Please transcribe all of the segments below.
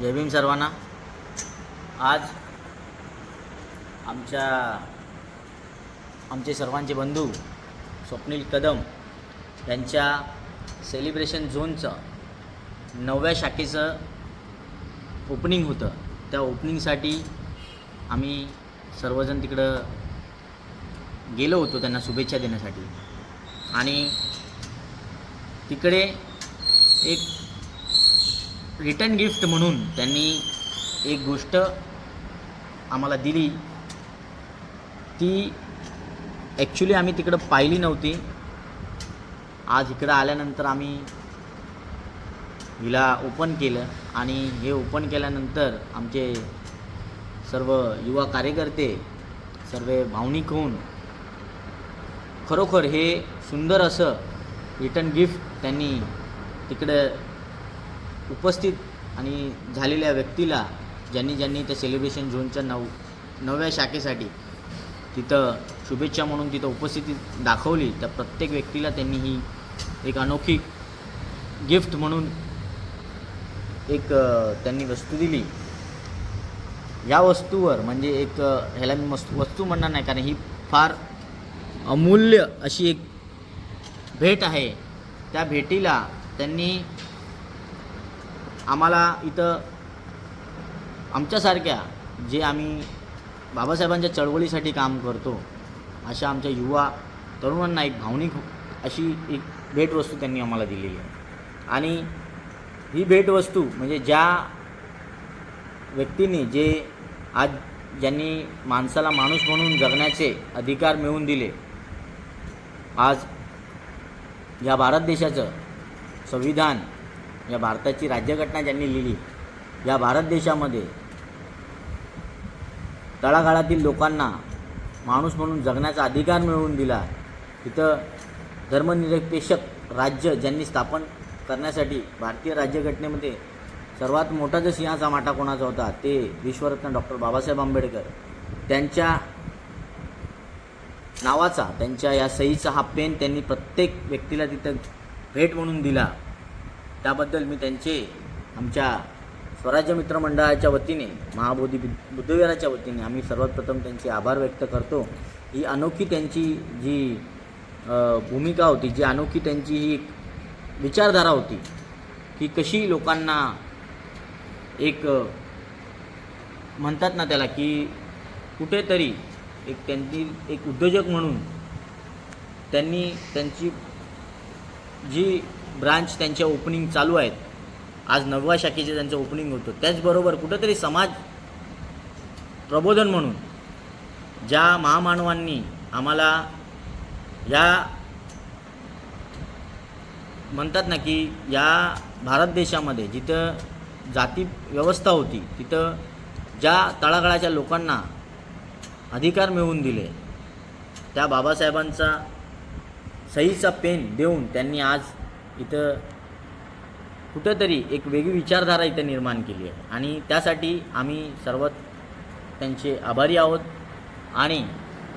जय भीम सर्वांना. आज आमच्या आमचे सर्वांचे बंधू स्वप्नील कदम यांच्या सेलिब्रेशन झोनचं नवव्या शाखेचं ओपनिंग होतं. त्या ओपनिंगसाठी आम्ही सर्वजण तिकडं गेलो होतो त्यांना शुभेच्छा देण्यासाठी. आणि तिकडे एक रिटर्न गिफ्ट म्हणून त्यांनी एक गोष्ट आम्हाला दिली. ती ॲक्च्युली आम्ही तिकडं पाहिली नव्हती. आज इकडं आल्यानंतर आम्ही हिला ओपन केलं आणि हे ओपन केल्यानंतर आमचे सर्व युवा कार्यकर्ते सर्व भावनिक होऊन खरोखर हे सुंदर असं रिटर्न गिफ्ट त्यांनी तिकडं उपस्थित आणि झालेल्या व्यक्तीला ज्यांनी ज्यांनी त्या सेलिब्रेशन झोनच्या नव नव्या शाखेसाठी तिथं शुभेच्छा म्हणून तिथं उपस्थिती दाखवली त्या प्रत्येक व्यक्तीला त्यांनी ही एक अनोखी गिफ्ट म्हणून एक त्यांनी वस्तू दिली. या वस्तूवर म्हणजे एक ह्याला मी मस्त वस्तू म्हणणार नाही कारण ही फार अमूल्य अशी एक भेट आहे. त्या भेटीला त्यांनी आम्हाला इथं आमच्यासारख्या जे आम्ही बाबासाहेबांच्या चळवळीसाठी काम करतो अशा आमच्या युवा तरुणांना एक भावनिक अशी एक भेटवस्तू त्यांनी आम्हाला दिलेली आहे. आणि ही भेटवस्तू म्हणजे ज्या व्यक्तीने जे आज ज्यांनी माणसाला माणूस म्हणून जगण्याचे अधिकार मिळवून दिले आज या भारत देशाचं संविधान या भारताची राज्यघटना ज्यांनी लिहिली या भारत देशामध्ये तळागाळातील लोकांना माणूस म्हणून जगण्याचा अधिकार मिळवून दिला तिथं धर्मनिरपेक्षक राज्य ज्यांनी स्थापन करण्यासाठी भारतीय राज्यघटनेमध्ये सर्वात मोठा जो सिंहाचा माटा कोणाचा होता ते विश्वरत्न डॉक्टर बाबासाहेब आंबेडकर. त्यांच्या नावाचा त्यांच्या या सहीचा हा पेन त्यांनी प्रत्येक व्यक्तीला तिथं भेट म्हणून दिला. त्याबद्दल मी त्यांचे आमच्या स्वराज्य मित्र मंडळाच्या वतीने महाबोधी बुद्धविहाराच्या वतीने आम्ही सर्वात प्रथम त्यांचे आभार व्यक्त करतो. ही अनोखी त्यांची जी भूमिका होती जी अनोखी त्यांची ही एक विचारधारा होती की कशी लोकांना एक म्हणतात ना त्याला की कुठेतरी एक त्यांची एक उद्योजक म्हणून त्यांनी त्यांची जी ब्रांच त्यांच्या ओपनिंग चालू आहेत. आज नवव्या शाखेचे त्यांचं ओपनिंग होतं. त्याचबरोबर कुठंतरी समाज प्रबोधन म्हणून ज्या महामानवांनी आम्हाला या म्हणतात ना की या भारत देशामध्ये जिथं जाती व्यवस्था होती तिथं ज्या तळागाळाच्या लोकांना अधिकार मिळवून दिले त्या बाबासाहेबांचा सहीचा पेन देऊन त्यांनी आज इथं कुठंतरी एक वेगळी विचारधारा इथं निर्माण केली आहे. आणि त्यासाठी आम्ही सर्वात त्यांचे आभारी आहोत. आणि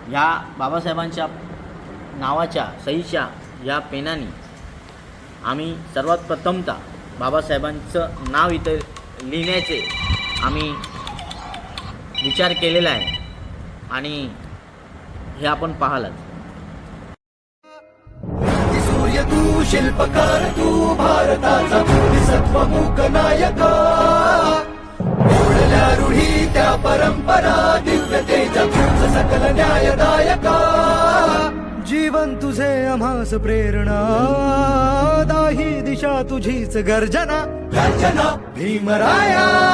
ह्या बाबासाहेबांच्या नावाच्या सहीच्या या पेनाने आम्ही सर्वात प्रथमता बाबासाहेबांचं नाव इथं लिहिण्याचे आम्ही विचार केलेला आहे. आणि हे आपण पाहालच. तू शिल्पकार तू भारताचा बोधिसत्वमुख नायक. ओढल्या रूढी त्या परंपरा दिव्यतेच्या तुझ सकल न्यायदायक. जीवन तुझे आम्हास प्रेरणा दाही दिशा तुझीच गर्जना. गर्जना भीमराया.